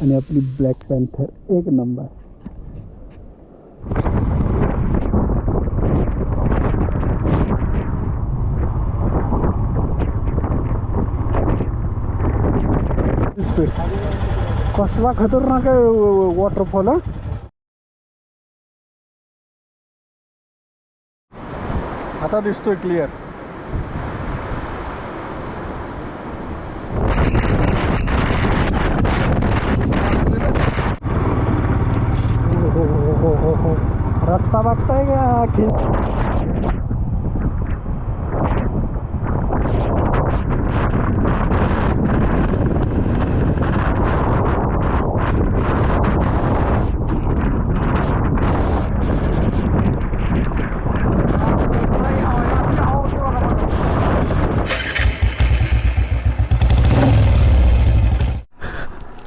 आणि आपली black panther एक नंबर दिसतोय. कसला खतरनाक आहे वॉटरफॉल आता दिसतोय क्लिअर रस्ता बघताय का खि-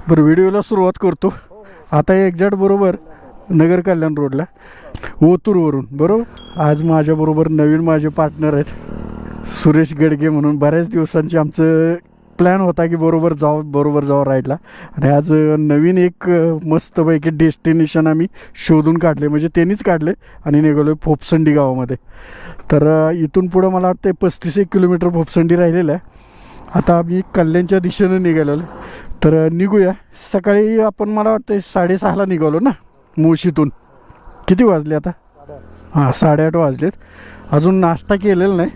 बरं व्हिडिओला सुरुवात करतो. आता एक्झॅक्ट बरोबर नगर कल्याण रोडला ओतूरवरून बरोबर? आज माझ्याबरोबर नवीन माझे पार्टनर आहेत सुरेश गडगे म्हणून. बऱ्याच दिवसांची आमचं प्लॅन होता की बरोबर जाऊ बरोबर जाऊ राईडला आणि आज नवीन एक मस्तपैकी डेस्टिनेशन आम्ही शोधून काढले. म्हणजे त्यांनीच काढले आणि निघालो फोपसंडी गावामध्ये. तर इथून पुढं मला वाटतं पस्तीस एक किलोमीटर फोपसंडी राहिलेलं आहे. आता आम्ही कल्याणच्या दिशेनं निघालेलो. तर निघूया. सकाळी आपण मला वाटतं साडेसहाला निघालो ना मुळशीतून. किती वाजले आता? हां साडेआठ वाजलेत. अजून नाश्ता केलेला नाही.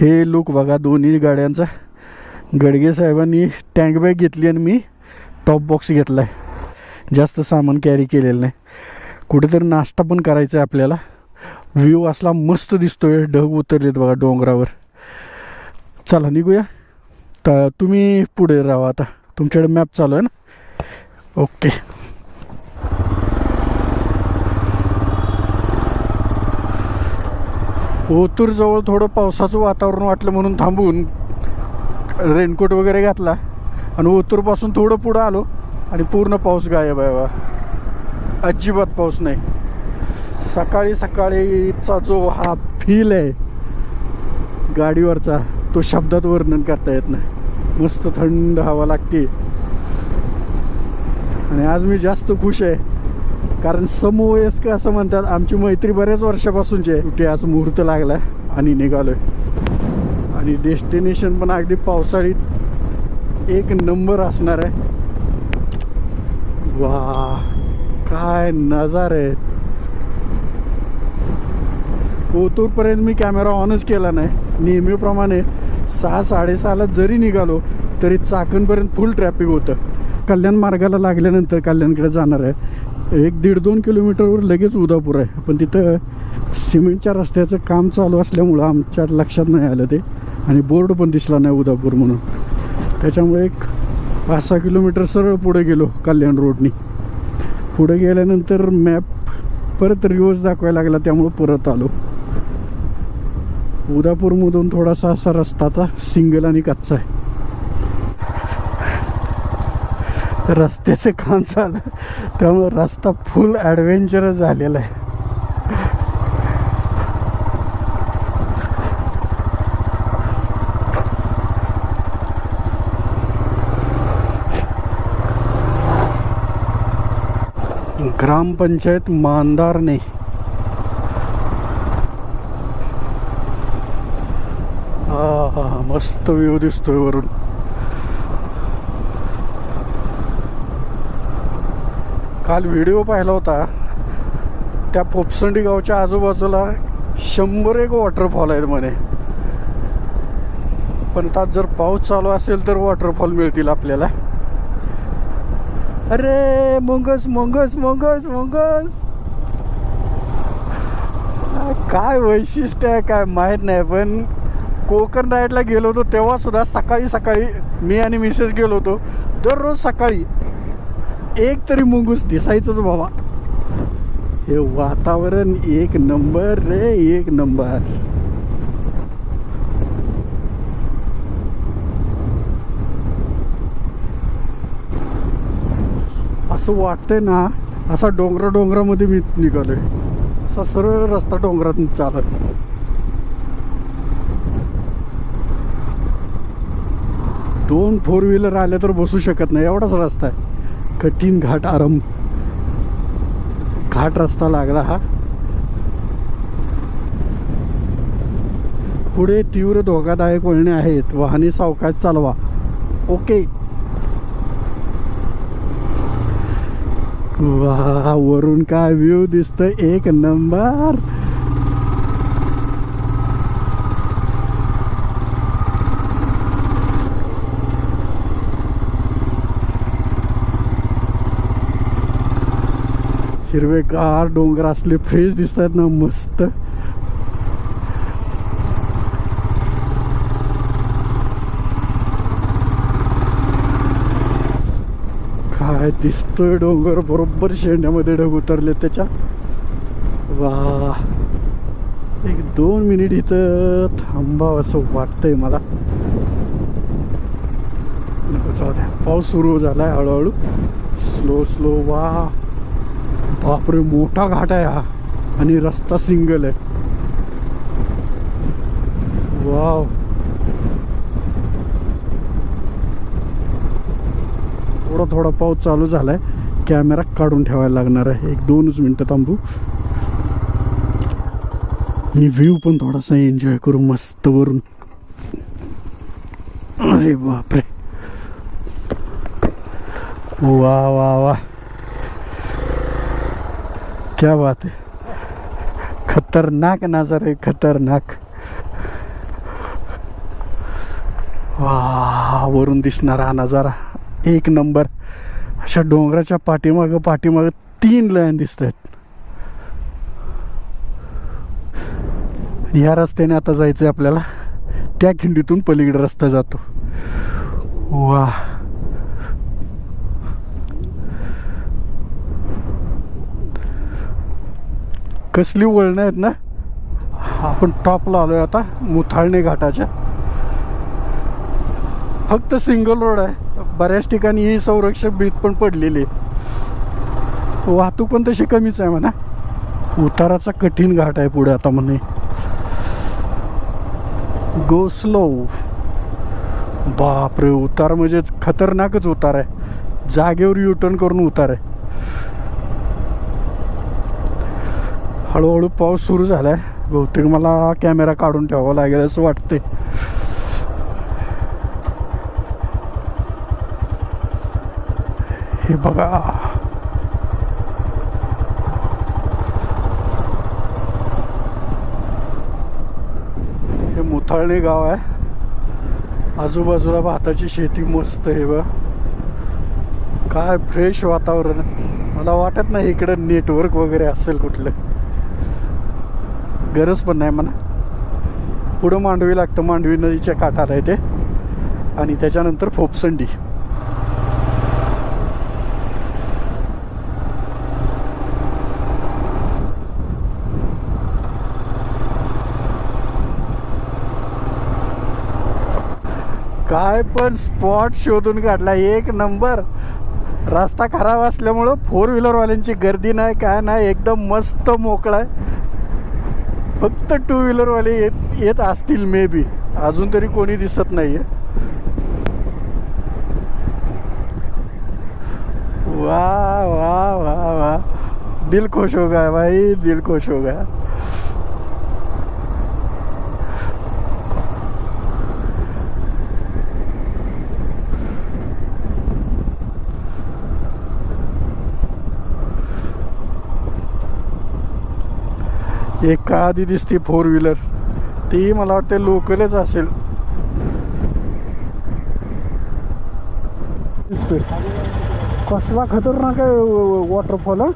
हे लुक बघा दोन्ही गाड्यांचा. गडगे साहेबांनी टँक बॅग घेतली आणि मी टॉप बॉक्स घेतला आहे जास्त सामान कॅरी केलेलं नाही. कुठेतरी नाश्ता पण करायचा आहे आपल्याला. व्ह्यू असला मस्त दिसतोय. ढग उतरलेत बघा डोंगरावर. चला निघूया. तर तुम्ही पुढे राहा आता. तुमच्याकडे मॅप चालू आहे ना? ओके ओतूरजवळ थोडं पावसाचं वातावरण वाटलं म्हणून थांबून रेनकोट वगैरे घातला. आणि ओतूरपासून थोडं पुढं आलो आणि पूर्ण पाऊस गायब आहे बा. अजिबात पाऊस नाही. सकाळी सकाळीचा जो हा फील आहे गाडीवरचा तो शब्दात वर्णन करता येत नाही. मस्त थंड हवा लागते. आणि आज मी जास्त खुश आहे. कारण समवयस्क असं म्हणतात आमची मैत्री बऱ्याच वर्षापासूनची आहे. कुठे आज मुहूर्त लागला आणि निघालोय. आणि डेस्टिनेशन पण अगदी पावसाळीत एक नंबर असणार आहे. वा काय नजार. आहेत ओतूरपर्यंत मी कॅमेरा ऑनच केला नाही. नेहमीप्रमाणे सहा साडेसहाला जरी निघालो तरी चाकणपर्यंत फुल ट्रॅफिक होतं. कल्याण मार्गाला लागल्यानंतर कल्याणकडे जाणार आहे. एक दीड दोन किलोमीटरवर लगेच उदापूर आहे. पण तिथं सिमेंटच्या रस्त्याचं काम चालू असल्यामुळं आमच्या लक्षात नाही आलं ते. आणि बोर्ड पण दिसला नाही उदापूर म्हणून. त्याच्यामुळे एक पाच सहा किलोमीटर सरळ पुढे गेलो कल्याण रोडनी. पुढे गेल्यानंतर मॅप परत रिवर्स दाखवायला लागला त्यामुळं परत आलो. उदापूरमधून थोडासा असा रस्ताचा सिंगल आणि कच्चा आहे. रस्त्याचं काम चालू त्यामुळे रस्ता फुल ॲडव्हेंचरस झालेला आहे. ग्रामपंचायत मांदारने हा हा हा मस्त व्ह्यू दिसतोय वरून काल व्हिडिओ पाहिला होता त्या पोपसंडी गावच्या आजूबाजूला शंभर एक वॉटरफॉल आहेत म्हणे. पण त्यात जर पाऊस चालू असेल तर वॉटरफॉल मिळतील आपल्याला. अरे मोंगस मोंगस मोंगस मोंगस. काय वैशिष्ट्य आहे काय माहीत नाही पण कोकण राईडला गेलो होतो तेव्हा सुद्धा सकाळी सकाळी मी आणि मिसेस गेलो होतो. दररोज सकाळी एक तरी मुंगूस दिसायचंच बाबा. हे वातावरण एक नंबर रे एक नंबर. असं वाटतंय ना असा डोंगरा डोंगरामध्ये मी निघालोय. असा सरळ रस्ता डोंगरातून चालत. दोन फोर व्हीलर आले तर बसू शकत नाही. एवढाच रस्ता आहे. कठीण घाट आरंभ. घाट रस्ता लागला हा. पुढे तीव्र धोकादायक वळणे आहेत. वाहने सावकाश चालवा. ओके. वा वरून काय व्ह्यू दिसतोय? एक नंबर. हिरवेगार डोंगर असले फ्रेश दिसतात ना मस्त. काय दिसतोय डोंगर बरोबर शेंड्यामध्ये ढग उतरले त्याच्या. वा. एक दोन मिनिट इथं थांबावं असं वाटतंय मला. नको जाऊ द्या. पाऊस सुरू झालाय हळूहळू. स्लो स्लो वा. बापरे मोठा घाट आहे हा. आणि रस्ता सिंगल आहे. वाव. थोडा थोडा पाऊस चालू झालाय. कॅमेरा काढून ठेवायला लागणार आहे. एक दोनच मिनटं थांबू. मी व्ह्यू पण थोडासा एन्जॉय करू मस्त वरून. अरे बापरे. वा वा वा. क्या बात है। खतरनाक नजर आहे खतरनाक। वा वरून दिसणारा हा नजारा. एक नंबर. अशा डोंगराच्या पाठीमागं पाठीमागं तीन लाईन दिसत आहेत ह्या रस्त्याने आता जायचं आपल्याला. त्या खिंडीतून पलीकडे रस्ता जातो. वा कसली वळणं आहेत ना? आपण टॉपला आलोय आता मुथाळणे घाटाच्या. फक्त सिंगल रोड आहे. बऱ्याच ठिकाणी ही संरक्षक भीत पण पडलेली आहे. वाहतूक पण तशी कमीच आहे म्हणा. उताराचा कठीण घाट आहे पुढे आता म्हणे गो स्लो बापरे उतार म्हणजे खतरनाकच उतार आहे. जागेवर युटर्न करून उतार आहे. हळूहळू पाऊस सुरू झाला आहे बहुतेक मला कॅमेरा काढून ठेवावा लागेल असं वाटते हे बघा. हे मुथाळणी गाव आहे. आजूबाजूला भाताची शेती मस्त आहे बघ. काय फ्रेश वातावरण. आहे. मला वाटत नाही इकडं नेटवर्क वगैरे असेल कुठलं. गरज पण नाही म्हणा पुढं मांडवी लागतं मांडवी नदीच्या काठाला आहे ते आणि त्याच्यानंतर फोपसंडी. काय पण स्पॉट शोधून काढला. एक नंबर. रस्ता खराब असल्यामुळं फोर व्हीलरवाल्यांची गर्दी नाही काय नाही. एकदम मस्त मोकळा आहे. फक्त टू व्हीलरवाले येत येत असतील मे बी अजून तरी कोणी दिसत नाही आहे वाह वाह वाह वाह दिल खुश हो गया भाई दिल खुश हो गया. एक का आधी दिसते फोर व्हीलर ती मला वाटते लोकलच असेल. दिसतोय. कसला खतरनाक आहे वॉटरफॉल हा?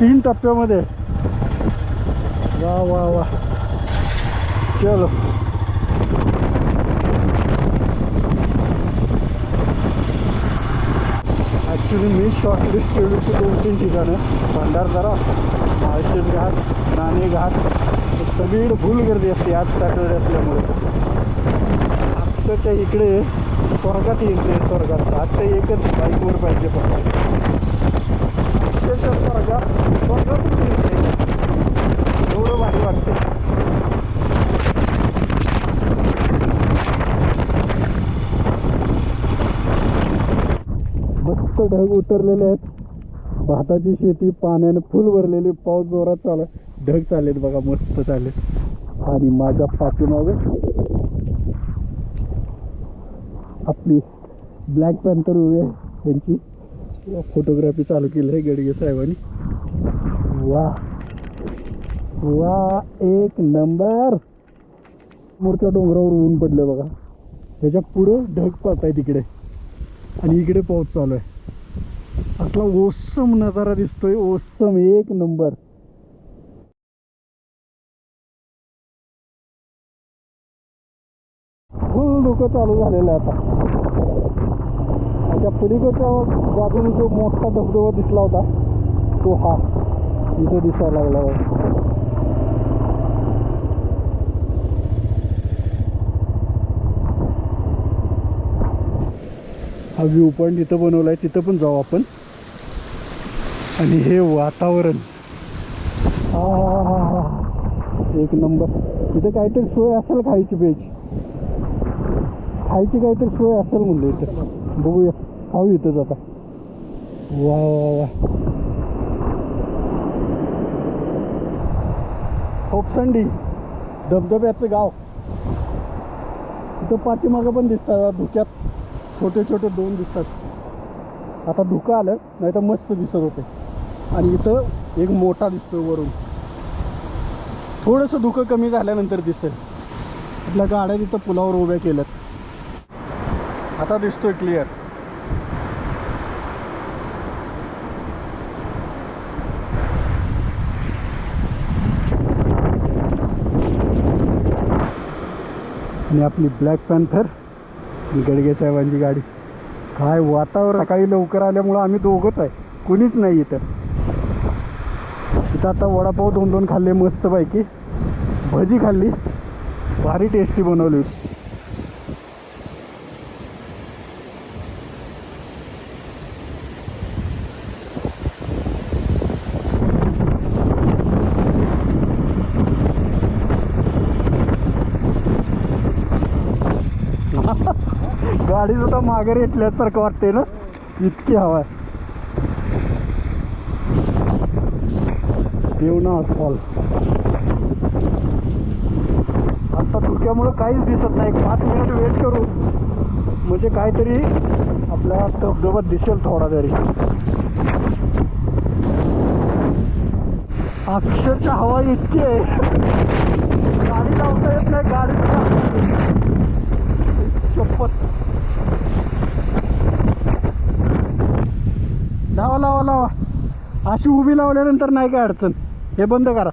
तीन टप्प्यामध्ये. वा वा वा. चलो. ॲक्च्युली मी शॉर्टलिस्ट केली होती दोन तीन ठिकाणं. भंडारदरा माळशेज घाट नाणे घाट. सगळीकडे फुल गर्दी असते आज सॅटर्डे असल्यामुळे. अक्षरशः इकडे स्वर्गात येते स्वर्गात. आता एकच बाईकवर पाहिजे पण अक्षरशः स्वर्गात स्वर्गातून येते. एवढं भारी वाटते ढग उतरलेले आहेत. भाताची शेती पाण्याने फुल भरलेली पाऊस जोरात चालू आहे. ढग चालेत बघा मस्त चालले आणि माझ्या पाठीमागे आपली ब्लॅक पॅन्थर उभी आहे. त्यांची फोटोग्राफी चालू केली आहे गडगे साहेबांनी. वा. वा एक नंबर मोठ्या डोंगरावर ऊन पडले बघा. त्याच्या पुढं ढग पाहत आहे तिकडे. आणि इकडे पाऊस चालू आहे. असला ओसम नजारा दिसतोय ओसम एक नंबर. फुल डोकं चालू झालेलं आहे आता. त्या पलीकडच्या बाजूने जो मोठा धबधबा दिसला होता तो हा इथं दिसायला लागला आहे. हा व्ह्यू पॉईंट इथं बनवला आहे तिथं पण जाऊ आपण. आणि हे वातावरण. एक नंबर. इथं काहीतरी सोय असेल खायची प्यायची खायची काहीतरी सोय असेल म्हणलं इथं. बघूया. खाऊ इथंच आता. वा वा वा होपसंडी धबधब्याचं गाव. इथं पाठीमागं पण दिसतात धुक्यात. छोटे छोटे दोन दिसतात. आता धुकं आलं नाही तर मस्त दिसत होते. आणि इथं एक मोठा दिसतोय वरून. थोडंसं धुकं कमी झाल्यानंतर दिसेल. आपल्या गाड्या तिथं पुलावर उभ्या केल्यात. आता दिसतोय क्लिअर आणि आपली ब्लॅक पॅन्थर गडगे साहेबांची गाडी. काय वातावरण सकाळी लवकर आल्यामुळं आम्ही दोघंच आहे. कुणीच नाही इथं. तर आता वडापाव दोन दोन खाल्ले मस्तपैकी. भजी खाल्ली. भारी टेस्टी बनवली गाडी सुद्धा मागे येतल्यासारखं वाटते ना? इतकी हवा आहे. देवनाथ फॉल आता धुक्यामुळं काहीच दिसत नाही. पाच मिनिट वेट करू. म्हणजे काहीतरी आपल्या धबधबा दिसेल थोडा तरी. अक्षरशः हवा इतकी आहे. गाडी लावता येत नाही गाडी सुद्धा. शपथ. लावा लावा लावा. अशी उभी लावल्यानंतर नाही काय अडचण. हे बंद करा.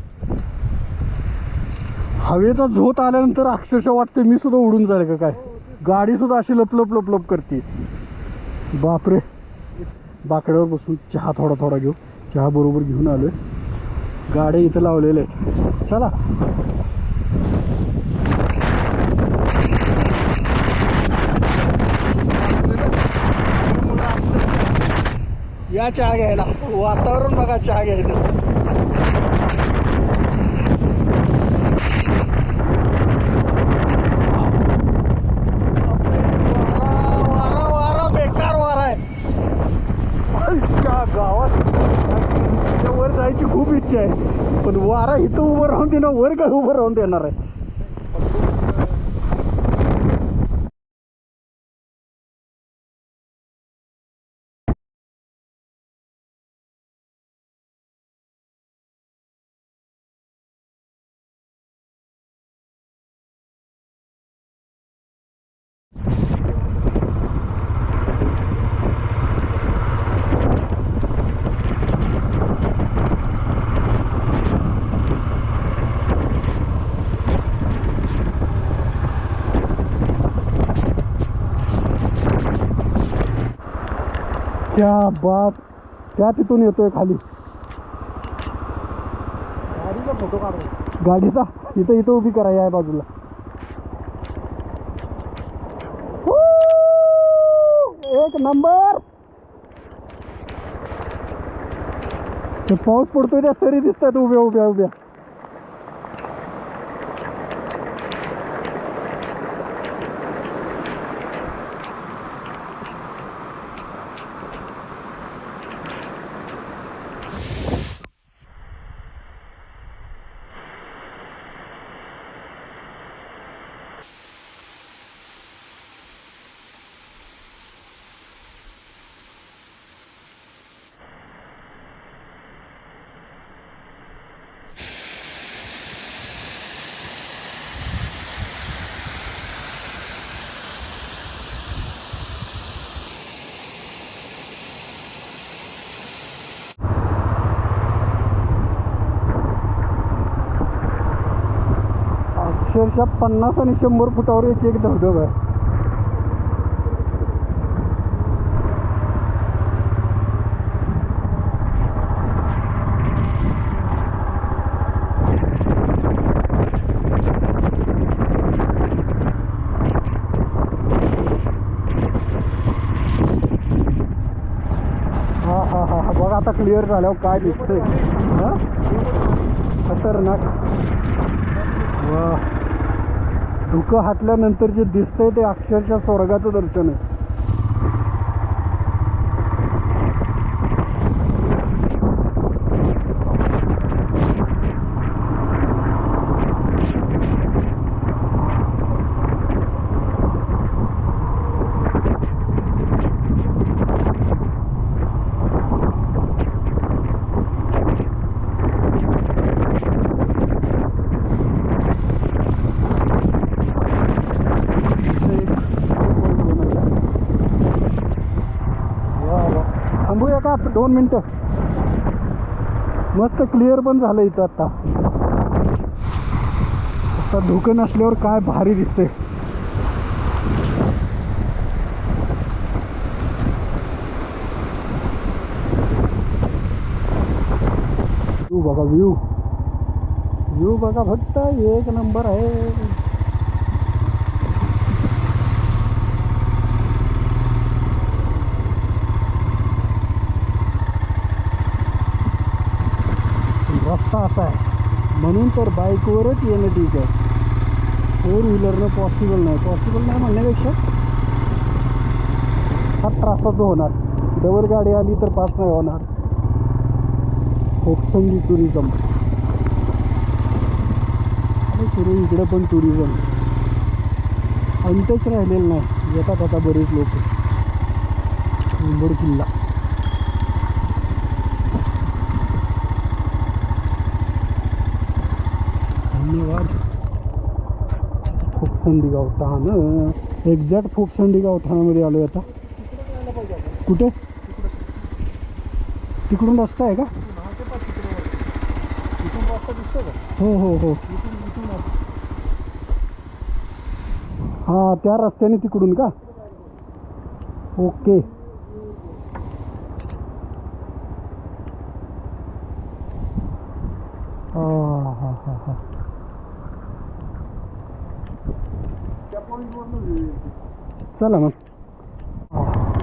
हवेचा झोत आल्यानंतर अक्षरशः वाटते मी सुद्धा उडून जाईल का काय? गाडी सुद्धा अशी लपलप लपलप करते. बापरे. बाकड्यावर बसून चहा थोडा थोडा घेऊ. चहा बरोबर घेऊन आलोय. गाड्या इथं लावलेल्या आहेत. चला. या चहा घ्यायला. वातावरण बघा चहा घ्यायला वारा वारा वारा बेकार वारा आहे आईच्या गावात त्या वर जायची खूप इच्छा आहे पण वारा इथं उभं राहून देणं वर काय क्या बाप त्या तिथून येतोय खाली? गाडीचा फ़ोटो काढ गाडीचा इथं इथं उभी करा बाजूला. एक नंबर! ते पाऊस पडतोय त्या सरी दिसतात उभ्या उभ्या उभ्या. अक्षरशः पन्नास आणि शंभर फुटावर एक एक धबधबा आहे. हा हा हा हा. बघा आता क्लिअर झाल्यावर काय दिसतंय. हा? खतरनाक. वा. धुकं हाटल्यानंतर जे दिसतंय ते अक्षरशः स्वर्गाचं दर्शन आहे इथं एक point बनवलाय. वा वा थांबूया का दोन मिनटं. मस्त क्लिअर पण झालं इथं आता. आता धुकं नसल्यावर काय भारी दिसते व्यू बघा व्यू व्यू बघा फक्त एक नंबर आहे. रस्ता असा आहे. म्हणून तर बाईकवरच येणं ठीक आहे. फोर व्हीलरनं पॉसिबल नाही. पॉसिबल नाही म्हणण्यापेक्षा हा त्रासाचं होणार. डबल गाडी आली तर पास नाही होणार. होपसंगी टुरिझम आणि सुरू इकडे पण टुरिझम अंतच राहिलेलं नाही. येतात आता बरेच लोक. उंबड किल्ला फुकसंडी गावठाण एक्झॅक्ट फुकसंडी गावठाणामध्ये आलो आता. कुठे? तिकडून रस्ता आहे का? हो हो हो. हां त्या रस्त्याने तिकडून का? ओके हां हां हां हां चला मग.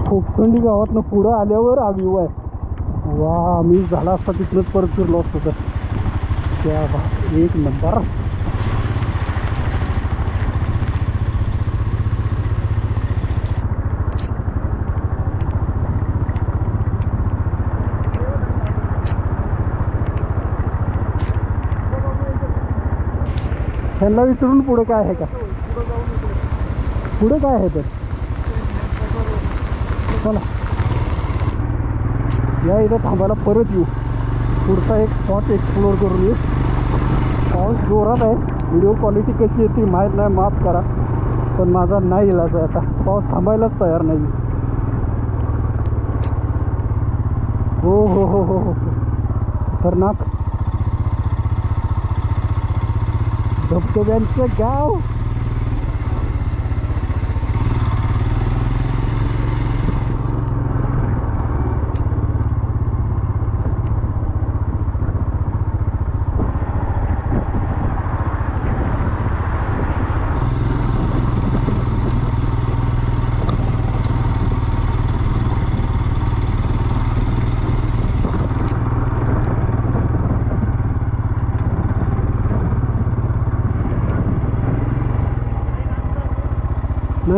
खोपसंडी गावातनं पुढं आल्यावर हा व्ह्यू आहे. वा मी झाला असता तिथनंच परत फिरलो असतो तर. त्या बा एक नंबर. ह्यांना विचारून पुढे काय आहे का? पुढे काय आहे तर चला. या इथं थांबायला परत येऊ. पुढचा एक स्पॉट एक्सप्लोअर करून येऊ. पाऊस जोरात आहे. व्हिडिओ क्वालिटी कशी येते माहीत नाही. माफ करा. पण माझा नाही इलाज आहे आता. पाऊस थांबायलाच तयार नाही. हो हो हो हो हो. खतरनाक. धबधब्यांचं गाव.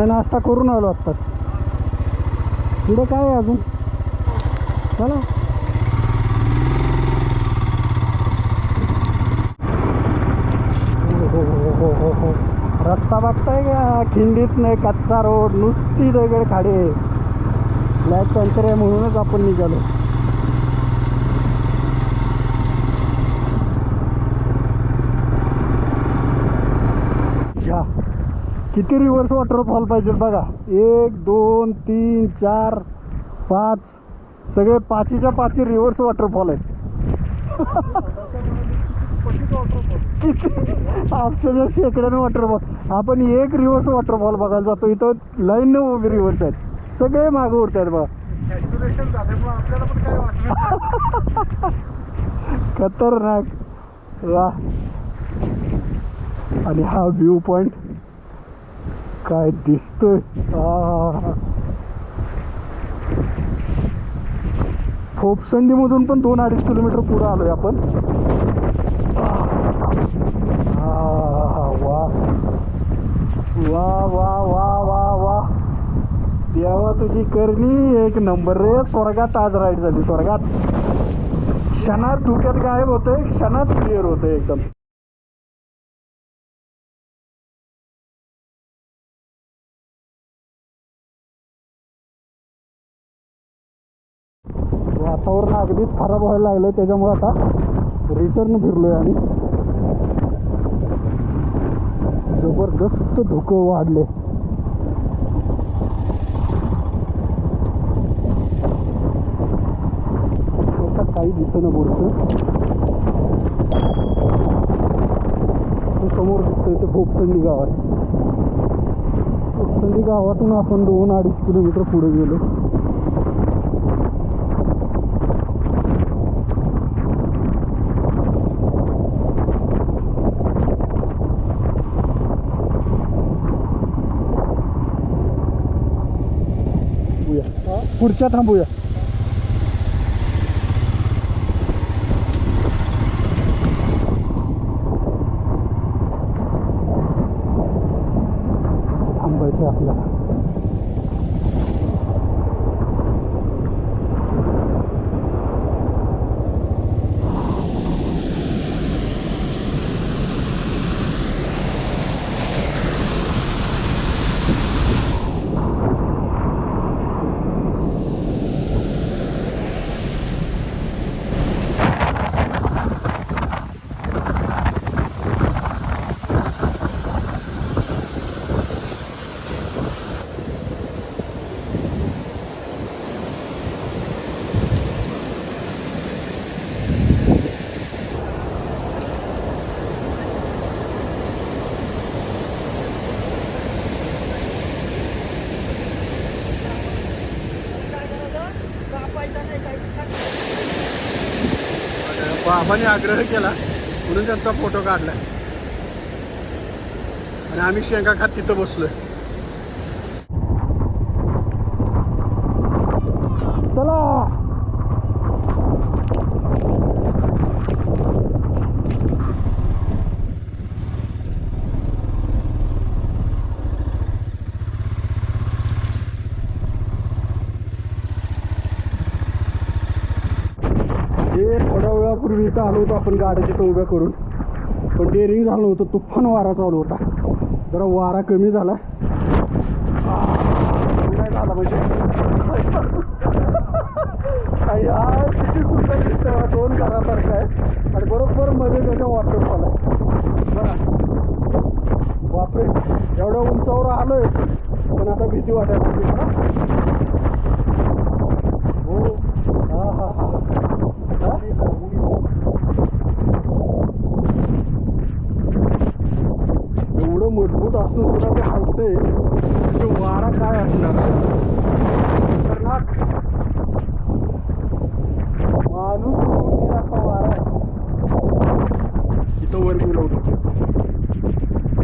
नाश्ता करून आलो आत्ताच. पुढं काय आहे अजून? चला. हो, हो, हो, रस्ता बघताय का? खिंडीत नाही कच्चा रोड नुसती दगड खाडे ब्लॅक पॅन्थर आहे म्हणूनच आपण निघालो या किती रिव्हर्स वॉटरफॉल पाहिजे बघा. एक दोन तीन चार पाच. सगळे पाचीच्या पाची रिव्हर्स वॉटरफॉल आहेत. अक्षरशः शेकड्याने वॉटरफॉल आपण एक रिव्हर्स वॉटरफॉल बघायला जातो. इथं लाईन रिव्हर्स आहेत. सगळे मागं बघा. पण काय वाटलं खतरनाक. वा. आणि हा व्ह्यू पॉइंट काय दिसतोय? आहा. खोपसंडीमधून पण दोन अडीच किलोमीटर पुढे आलोय आपण. वा. वा वा वा वा वा. देवा तुझी करणी. एक नंबर रे. स्वर्गात आज राईड झाली स्वर्गात. क्षणात धुक्यात गायब होतंय क्षणात क्लिअर होतंय एकदम. अगदीच खराब व्हायला लागलं त्याच्यामुळे आता रिटर्न फिरलोय आणि जबरदस्त धुकं वाढले. काही दिसेना पुढचं. समोर दिसतंय ते भोपसंडी गाव आहे भोपसंडी गावातून आपण दोन अडीच किलोमीटर पुढे गेलो. पुढच्या थांबूया थांबायचं आहे आपल्याला बाबाने आग्रह केला म्हणून त्यांचा फोटो काढला. आणि आम्ही शेंगा खात तिथं बसलोय चला हे थोड्या वेळापूर्वी इथं आलो होतो आपण गाड्या तिथं उभ्या करून. पण डेअरिंग झालं होतं तुफान वारा चालू होता. जरा वारा कमी झाला. काय झाला म्हणजे. किती दोन घरासारखं आहे. आणि बरोबर मध्ये त्याच्या वॉटरफॉल आहे. बरं बापरे एवढ्या उंचावर आलोय. पण आता भीती वाटायला लागली मला. हो हा हा हा एवढं मजबूत असून सुद्धा ते हलते ते वारा काय असणार खतरनाक माणूस उडून गेला असा वारा आहे. इथं वर गेलो होतो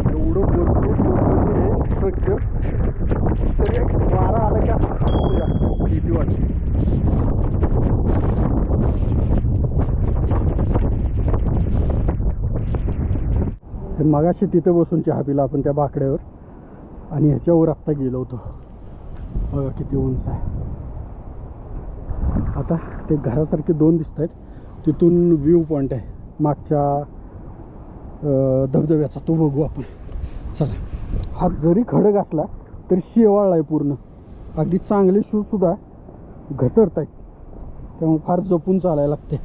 एवढं मजबूत मजबूत हे स्ट्रक्चर तरी एक वारा आला की असं हलतं जास्त. भीती वाटते ते मागाशी तिथे बसून चहा पिला आपण त्या बाकड्यावर. आणि ह्याच्यावर आत्ता गेलो होतो. बघा किती उंच आहे. आता ते घरासारखे दोन दिसत आहेत. तिथून व्ह्यू पॉईंट आहे. मागच्या धबधब्याचा. तो बघू आपण. चला. हा जरी खडक असला तरी शेवाळला आहे पूर्ण. अगदी चांगले शूजसुद्धा घसरत आहेत त्यामुळे फार जपून चालायला लागते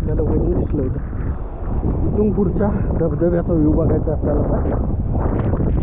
हे बसलो वरून इथून पुढच्या धबधब्याचा व्ह्यू बघायचा आहे आपल्याला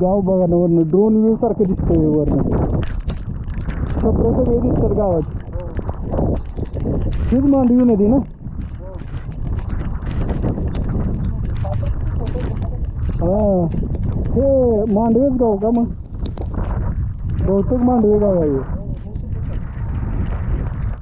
गाव बघा ना वरनं ड्रोन व्ह्यू सारखं दिसतंय वरनं. सगळं सगळे दिसतात गावात. हीच मांडवी नदी ना? हा. हे मांडवेच गाव का मग? बहुतेक मांडवे गाव आहे.